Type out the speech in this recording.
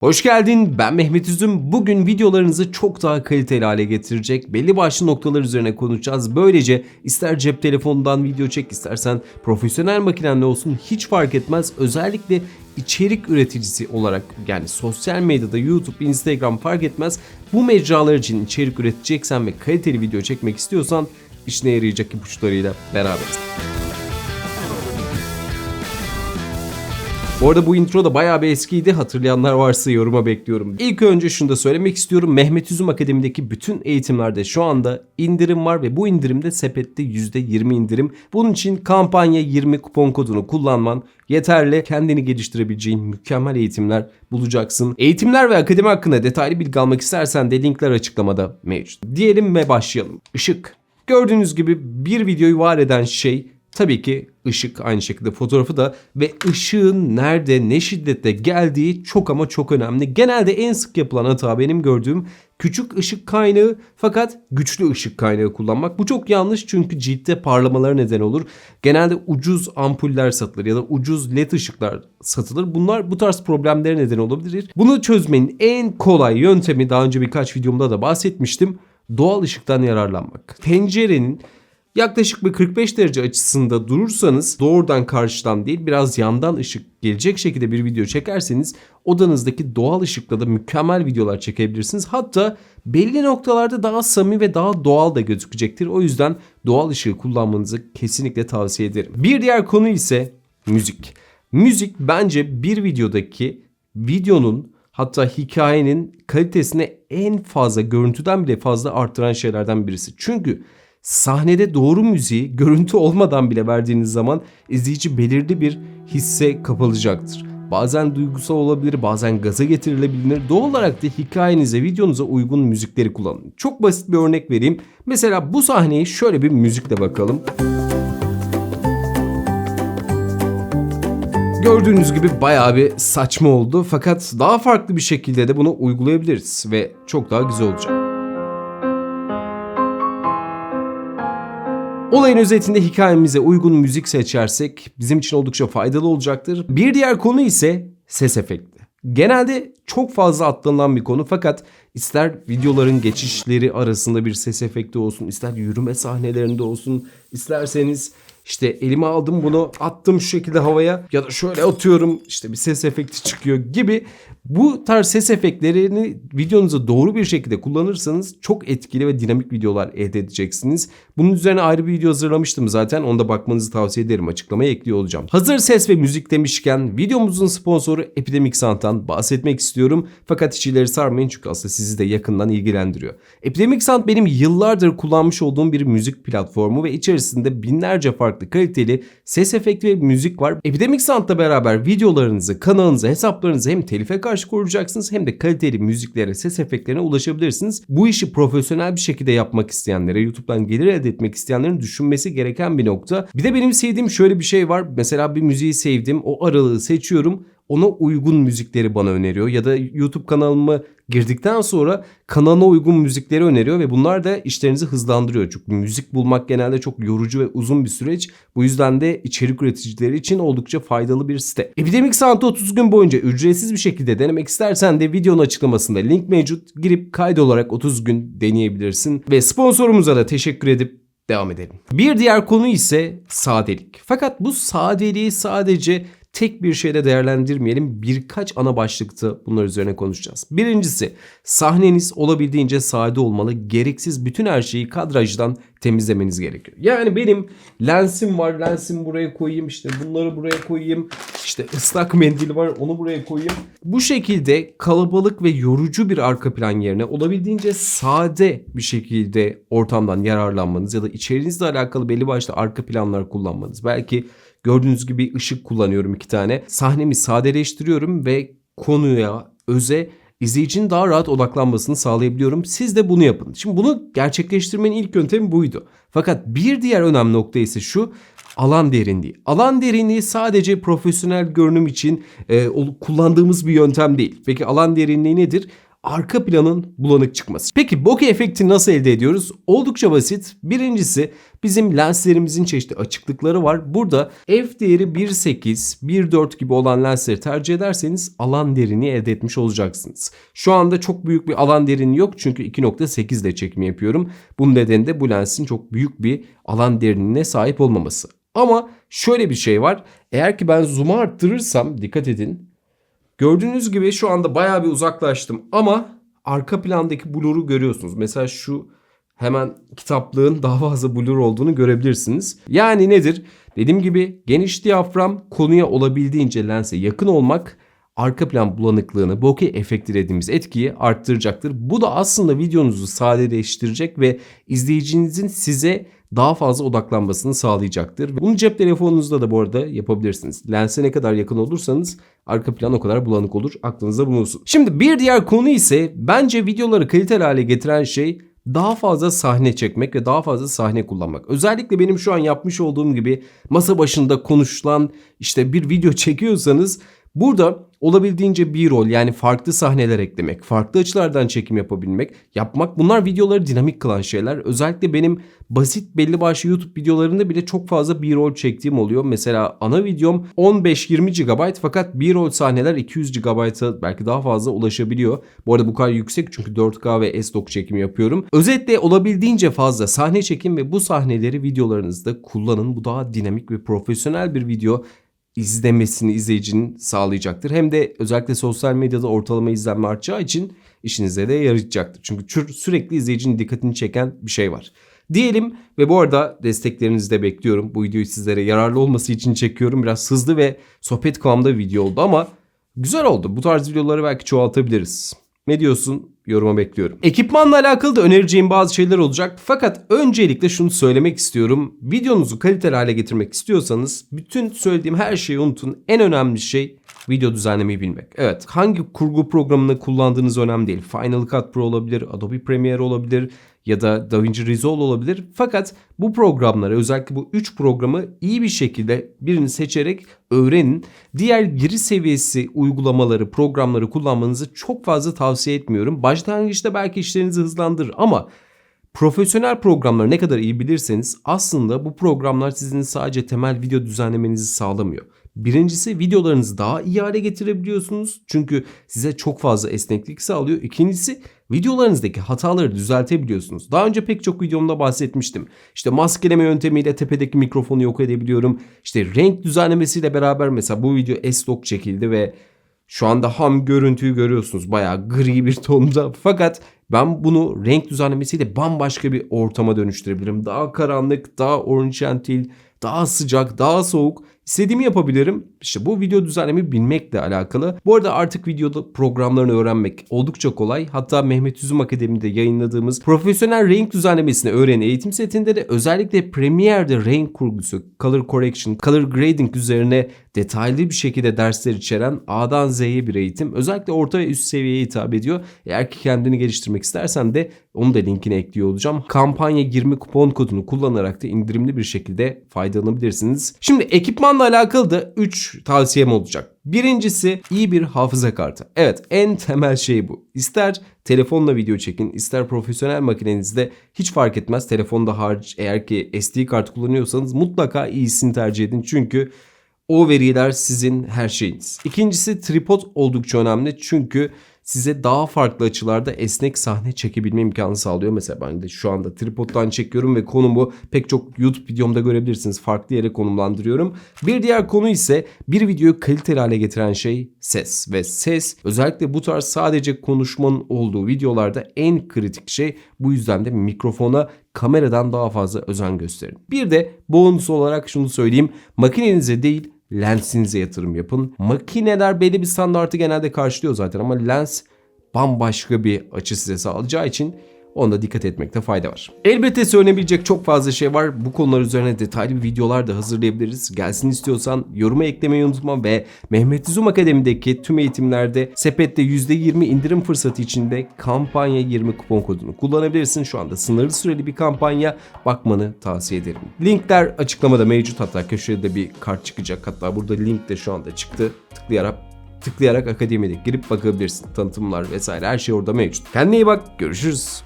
Hoş geldin. Ben Mehmet Üzüm. Bugün videolarınızı çok daha kaliteli hale getirecek belli başlı noktalar üzerine konuşacağız. Böylece ister cep telefonundan video çek, istersen profesyonel makinenle olsun hiç fark etmez. Özellikle içerik üreticisi olarak yani sosyal medyada YouTube, Instagram fark etmez. Bu mecralar için içerik üreteceksen ve kaliteli video çekmek istiyorsan işine yarayacak ipuçlarıyla beraberiz. Bu arada bu intro da bayağı bir eskiydi. Hatırlayanlar varsa yoruma bekliyorum. İlk önce şunu da söylemek istiyorum. Mehmet Üzüm Akademi'deki bütün eğitimlerde şu anda indirim var ve bu indirimde sepette %20 indirim. Bunun için kampanya 20 kupon kodunu kullanman yeterli. Kendini geliştirebileceğin mükemmel eğitimler bulacaksın. Eğitimler ve akademi hakkında detaylı bilgi almak istersen de linkler açıklamada mevcut. Diyelim ve başlayalım. Işık. Gördüğünüz gibi bir videoyu var eden şey Tabii ki ışık aynı şekilde fotoğrafı da ve ışığın nerede ne şiddette geldiği çok ama çok önemli. Genelde en sık yapılan hata benim gördüğüm küçük ışık kaynağı fakat güçlü ışık kaynağı kullanmak. Bu çok yanlış çünkü ciltte parlamalara neden olur. Genelde ucuz ampuller satılır ya da ucuz led ışıklar satılır. Bunlar bu tarz problemlere neden olabilir. Bunu çözmenin en kolay yöntemi daha önce birkaç videomda da bahsetmiştim. Doğal ışıktan yararlanmak. Pencerenin Yaklaşık bir 45 derece açısında durursanız doğrudan karşıdan değil biraz yandan ışık gelecek şekilde bir video çekerseniz odanızdaki doğal ışıkla da mükemmel videolar çekebilirsiniz. Hatta belli noktalarda daha samimi ve daha doğal da gözükecektir. O yüzden doğal ışığı kullanmanızı kesinlikle tavsiye ederim. Bir diğer konu ise müzik. Müzik bence bir videodaki videonun hatta hikayenin kalitesini en fazla görüntüden bile fazla artıran şeylerden birisi. Çünkü sahnede doğru müziği görüntü olmadan bile verdiğiniz zaman izleyici belirli bir hisse kapılacaktır. Bazen duygusal olabilir, bazen gaza getirilebilir. Doğal olarak da hikayenize, videonuza uygun müzikleri kullanın. Çok basit bir örnek vereyim. Mesela bu sahneyi şöyle bir müzikle bakalım. Gördüğünüz gibi bayağı bir saçma oldu fakat daha farklı bir şekilde de bunu uygulayabiliriz ve çok daha güzel olacak. Olayın özetinde hikayemize uygun müzik seçersek bizim için oldukça faydalı olacaktır. Bir diğer konu ise ses efekti. Genelde çok fazla atlanılan bir konu fakat ister videoların geçişleri arasında bir ses efekti olsun, ister yürüme sahnelerinde olsun, isterseniz işte elime aldım bunu attım şu şekilde havaya ya da şöyle atıyorum işte bir ses efekti çıkıyor gibi bu tarz ses efektlerini videonuza doğru bir şekilde kullanırsanız çok etkili ve dinamik videolar elde edeceksiniz. Bunun üzerine ayrı bir video hazırlamıştım zaten. Onda bakmanızı tavsiye ederim. Açıklamaya ekliyor olacağım. Hazır ses ve müzik demişken videomuzun sponsoru Epidemic Sound'dan bahsetmek istiyorum. Fakat hiç ileri sarmayın çünkü aslında sizi de yakından ilgilendiriyor. Epidemic Sound benim yıllardır kullanmış olduğum bir müzik platformu ve içerisinde binlerce farklı kaliteli ses efekti ve müzik var. Epidemic Sound'la beraber videolarınızı, kanalınızı, hesaplarınızı hem telife karşı koruyacaksınız hem de kaliteli müziklere, ses efektlerine ulaşabilirsiniz. Bu işi profesyonel bir şekilde yapmak isteyenlere, YouTube'dan gelir elde etmek isteyenlerin düşünmesi gereken bir nokta. Bir de benim sevdiğim şöyle bir şey var. Mesela bir müziği sevdim, o aralığı seçiyorum ona uygun müzikleri bana öneriyor ya da YouTube kanalıma girdikten sonra kanalına uygun müzikleri öneriyor ve bunlar da işlerinizi hızlandırıyor. Çünkü müzik bulmak genelde çok yorucu ve uzun bir süreç. Bu yüzden de içerik üreticileri için oldukça faydalı bir site. Epidemic Sound'ı 30 gün boyunca ücretsiz bir şekilde denemek istersen de videonun açıklamasında link mevcut. Girip kaydolarak 30 gün deneyebilirsin. Ve sponsorumuza da teşekkür edip devam edelim. Bir diğer konu ise sadelik. Fakat bu sadeliği sadece tek bir şeyle değerlendirmeyelim. Birkaç ana başlıkta bunlar üzerine konuşacağız. Birincisi sahneniz olabildiğince sade olmalı. Gereksiz bütün her şeyi kadrajdan temizlemeniz gerekiyor. Yani benim lensim var. Lensim buraya koyayım. işte bunları buraya koyayım. işte ıslak mendil var. Onu buraya koyayım. Bu şekilde kalabalık ve yorucu bir arka plan yerine olabildiğince sade bir şekilde ortamdan yararlanmanız ya da içerinizle alakalı belli başlı arka planlar kullanmanız. Belki Gördüğünüz gibi ışık kullanıyorum iki tane. Sahnemi sadeleştiriyorum ve konuya, öze izleyicinin daha rahat odaklanmasını sağlayabiliyorum. Siz de bunu yapın. Şimdi bunu gerçekleştirmenin ilk yöntemi buydu. Fakat bir diğer önemli nokta ise şu alan derinliği. Alan derinliği sadece profesyonel görünüm için e, kullandığımız bir yöntem değil. Peki alan derinliği nedir? Arka planın bulanık çıkması. Peki bokeh efekti nasıl elde ediyoruz? Oldukça basit. Birincisi bizim lenslerimizin çeşitli açıklıkları var. Burada f değeri 1.8, 1.4 gibi olan lensleri tercih ederseniz alan derinliği elde etmiş olacaksınız. Şu anda çok büyük bir alan derinliği yok çünkü 2.8 ile çekim yapıyorum. Bunun nedeni de bu lensin çok büyük bir alan derinliğine sahip olmaması. Ama şöyle bir şey var. Eğer ki ben zoom'u arttırırsam dikkat edin. Gördüğünüz gibi şu anda bayağı bir uzaklaştım ama arka plandaki blur'u görüyorsunuz. Mesela şu hemen kitaplığın daha fazla blur olduğunu görebilirsiniz. Yani nedir? Dediğim gibi geniş diyafram konuya olabildiğince lense yakın olmak arka plan bulanıklığını, bokeh efekti dediğimiz etkiyi arttıracaktır. Bu da aslında videonuzu sadeleştirecek ve izleyicinizin size daha fazla odaklanmasını sağlayacaktır. Bunu cep telefonunuzda da bu arada yapabilirsiniz. Lense ne kadar yakın olursanız arka plan o kadar bulanık olur. Aklınızda bulunsun. Şimdi bir diğer konu ise bence videoları kaliteli hale getiren şey daha fazla sahne çekmek ve daha fazla sahne kullanmak. Özellikle benim şu an yapmış olduğum gibi masa başında konuşulan işte bir video çekiyorsanız burada olabildiğince bir rol yani farklı sahneler eklemek, farklı açılardan çekim yapabilmek, yapmak bunlar videoları dinamik kılan şeyler. Özellikle benim basit belli başlı YouTube videolarında bile çok fazla bir rol çektiğim oluyor. Mesela ana videom 15-20 GB fakat bir rol sahneler 200 GB'a belki daha fazla ulaşabiliyor. Bu arada bu kadar yüksek çünkü 4K ve S-Log çekimi yapıyorum. Özetle olabildiğince fazla sahne çekin ve bu sahneleri videolarınızda kullanın. Bu daha dinamik ve profesyonel bir video izlemesini izleyicinin sağlayacaktır. Hem de özellikle sosyal medyada ortalama izlenme artacağı için işinize de yarayacaktır. Çünkü sürekli izleyicinin dikkatini çeken bir şey var. Diyelim ve bu arada desteklerinizi de bekliyorum. Bu videoyu sizlere yararlı olması için çekiyorum. Biraz hızlı ve sohbet kıvamda video oldu ama güzel oldu. Bu tarz videoları belki çoğaltabiliriz. Ne diyorsun? Yoruma bekliyorum. Ekipmanla alakalı da önereceğim bazı şeyler olacak. Fakat öncelikle şunu söylemek istiyorum. Videonuzu kaliteli hale getirmek istiyorsanız bütün söylediğim her şeyi unutun. En önemli şey video düzenlemeyi bilmek. Evet hangi kurgu programını kullandığınız önemli değil. Final Cut Pro olabilir, Adobe Premiere olabilir, ya da DaVinci Resolve olabilir. Fakat bu programları özellikle bu 3 programı iyi bir şekilde birini seçerek öğrenin. Diğer giri seviyesi uygulamaları, programları kullanmanızı çok fazla tavsiye etmiyorum. Başlangıçta belki işlerinizi hızlandırır ama Profesyonel programları ne kadar iyi bilirseniz aslında bu programlar sizin sadece temel video düzenlemenizi sağlamıyor. Birincisi videolarınızı daha iyi hale getirebiliyorsunuz. Çünkü size çok fazla esneklik sağlıyor. İkincisi videolarınızdaki hataları düzeltebiliyorsunuz. Daha önce pek çok videomda bahsetmiştim. İşte maskeleme yöntemiyle tepedeki mikrofonu yok edebiliyorum. İşte renk düzenlemesiyle beraber mesela bu video S-Log çekildi ve şu anda ham görüntüyü görüyorsunuz. Bayağı gri bir tonda. Fakat ben bunu renk düzenlemesiyle bambaşka bir ortama dönüştürebilirim. Daha karanlık, daha orange daha sıcak, daha soğuk İstediğimi yapabilirim. İşte bu video düzenlemi bilmekle alakalı. Bu arada artık videoda programlarını öğrenmek oldukça kolay. Hatta Mehmet Üzüm Akademi'de yayınladığımız profesyonel renk düzenlemesini öğren eğitim setinde de özellikle Premiere'de renk kurgusu, color correction, color grading üzerine detaylı bir şekilde dersler içeren A'dan Z'ye bir eğitim. Özellikle orta ve üst seviyeye hitap ediyor. Eğer ki kendini geliştirmek istersen de onu da linkine ekliyor olacağım. Kampanya 20 kupon kodunu kullanarak da indirimli bir şekilde faydalanabilirsiniz. Şimdi ekipmanla alakalı da 3 tavsiyem olacak. Birincisi iyi bir hafıza kartı. Evet en temel şey bu. İster telefonla video çekin ister profesyonel makinenizde hiç fark etmez. Telefonda hariç eğer ki SD kart kullanıyorsanız mutlaka iyisini tercih edin. Çünkü o veriler sizin her şeyiniz. İkincisi tripod oldukça önemli çünkü size daha farklı açılarda esnek sahne çekebilme imkanı sağlıyor. Mesela ben de şu anda tripoddan çekiyorum ve konumu pek çok YouTube videomda görebilirsiniz. Farklı yere konumlandırıyorum. Bir diğer konu ise bir videoyu kaliteli hale getiren şey ses. Ve ses özellikle bu tarz sadece konuşmanın olduğu videolarda en kritik şey. Bu yüzden de mikrofona kameradan daha fazla özen gösterin. Bir de bonus olarak şunu söyleyeyim. Makinenize değil lensinize yatırım yapın. Makineler belli bir standartı genelde karşılıyor zaten ama lens bambaşka bir açı size sağlayacağı için Onda dikkat etmekte fayda var. Elbette söylenebilecek çok fazla şey var. Bu konular üzerine detaylı videolar da hazırlayabiliriz. Gelsin istiyorsan yoruma eklemeyi unutma ve Mehmet Zoom Akademi'deki tüm eğitimlerde sepette %20 indirim fırsatı içinde kampanya 20 kupon kodunu kullanabilirsin. Şu anda sınırlı süreli bir kampanya bakmanı tavsiye ederim. Linkler açıklamada mevcut hatta köşede bir kart çıkacak. Hatta burada link de şu anda çıktı. Tıklayarak tıklayarak akademide girip bakabilirsin. Tanıtımlar vesaire her şey orada mevcut. Kendine iyi bak. Görüşürüz.